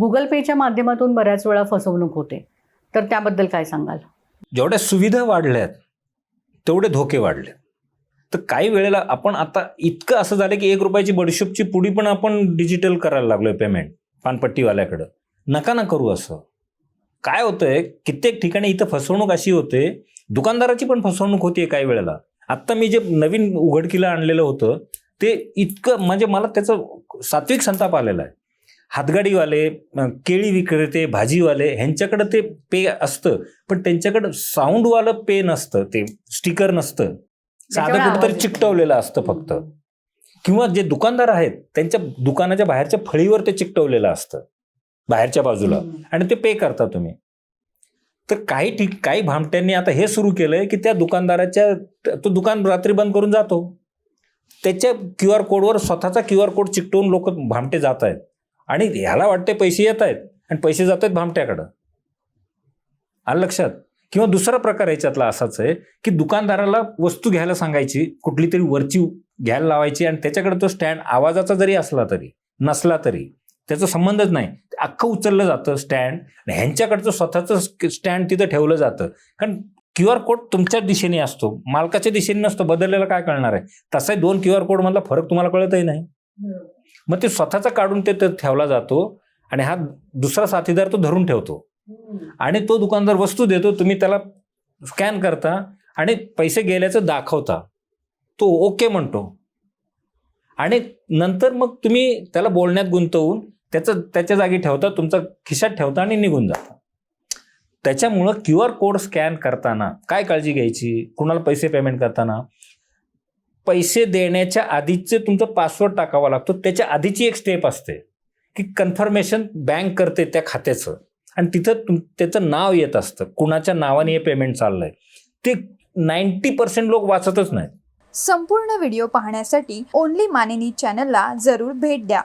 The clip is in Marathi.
गुगल पेच्या माध्यमातून बऱ्याच वेळा फसवणूक होते. तर त्याबद्दल काय सांगाल? जेवढ्या सुविधा वाढल्यात तेवढे धोके वाढले. तर काही वेळेला आपण आता इतकं असं झालं की एक रुपयाची बडशोपची पुडी पण आपण डिजिटल करायला लागलोय पेमेंट पानपट्टीवाल्याकडं. नका ना करू असं. काय होतंय कित्येक ठिकाणी इथं फसवणूक अशी होते दुकानदाराची पण फसवणूक होतीये काही वेळेला. आत्ता मी जे नवीन उघडकीला आणलेलं होतं ते इतकं म्हणजे मला त्याचं सात्विक संताप आलेला आहे. हातगाडीवाले केळी विक्रेते भाजीवाले ह्यांच्याकडं ते पे असतं पण त्यांच्याकडं साऊंडवालं पे नसतं ते स्टिकर नसतं. साधं कुठंतरी चिकटवलेलं असतं फक्त. किंवा जे दुकानदार आहेत त्यांच्या दुकानाच्या बाहेरच्या फळीवर ते चिकटवलेलं असतं बाहेरच्या बाजूला. आणि ते पे करता तुम्ही. तर काही ठीक काही भामट्यांनी आता हे सुरू केलंय की त्या दुकानदाराच्या तो दुकान रात्री बंद करून जातो. त्याच्या क्यू आर कोडवर स्वतःचा क्यू आर कोड चिकटवून लोक भामटे जात आहेत आणि ह्याला वाटते पैसे येत आहेत आणि पैसे जात आहेत भामट्याकडं. आलं लक्षात? किंवा दुसरा प्रकार याच्यातला असाच आहे की दुकानदाराला वस्तू घ्यायला सांगायची कुठली तरी वरची घ्यायला लावायची आणि त्याच्याकडे तो स्टँड आवाजाचा जरी असला तरी नसला तरी त्याचा संबंधच नाही. अख्खं उचललं जातं स्टँड आणि ह्यांच्याकडचं स्वतःचं स्टँड तिथं ठेवलं जातं. कारण क्यू आर कोड तुमच्या दिशेने असतो मालकाच्या दिशेने नसतो बदललेला काय कळणार आहे? तसाही दोन क्यू आर कोड मधला फरक तुम्हाला कळतही नाही. हो. मग ते स्वतःचा काढून ते ठेवला जातो आणि हा दुसरा साथीदार तो धरून ठेवतो. आणि तो दुकानदार वस्तू देतो तुम्ही त्याला स्कॅन करता आणि पैसे गेल्याचं दाखवता. तो ओके म्हणतो. आणि नंतर मग तुम्ही त्याला बोलण्यात गुंतवून त्याचं त्याच्या जागी ठेवता तुमचा खिशात ठेवता आणि निघून जाता. त्याच्यामुळं क्यू आर कोड स्कॅन करताना काय काळजी घ्यायची? कुणाला पैसे पेमेंट करताना? पैसे देण्याच्या आधीचे तुमचा पासवर्ड टाकावा लागतो. त्याच्या आधीची एक स्टेप असते की कन्फर्मेशन बँक करते त्या खात्याचं. आणि तिथं तुम त्याचं नाव येत असतं. कुणाच्या नावाने हे पेमेंट चाललंय. ते नाईन्टी पर्सेंट लोक वाचतच नाहीत. संपूर्ण व्हिडिओ पाहण्यासाठी ओनली मानिनी चॅनलला जरूर भेट द्या.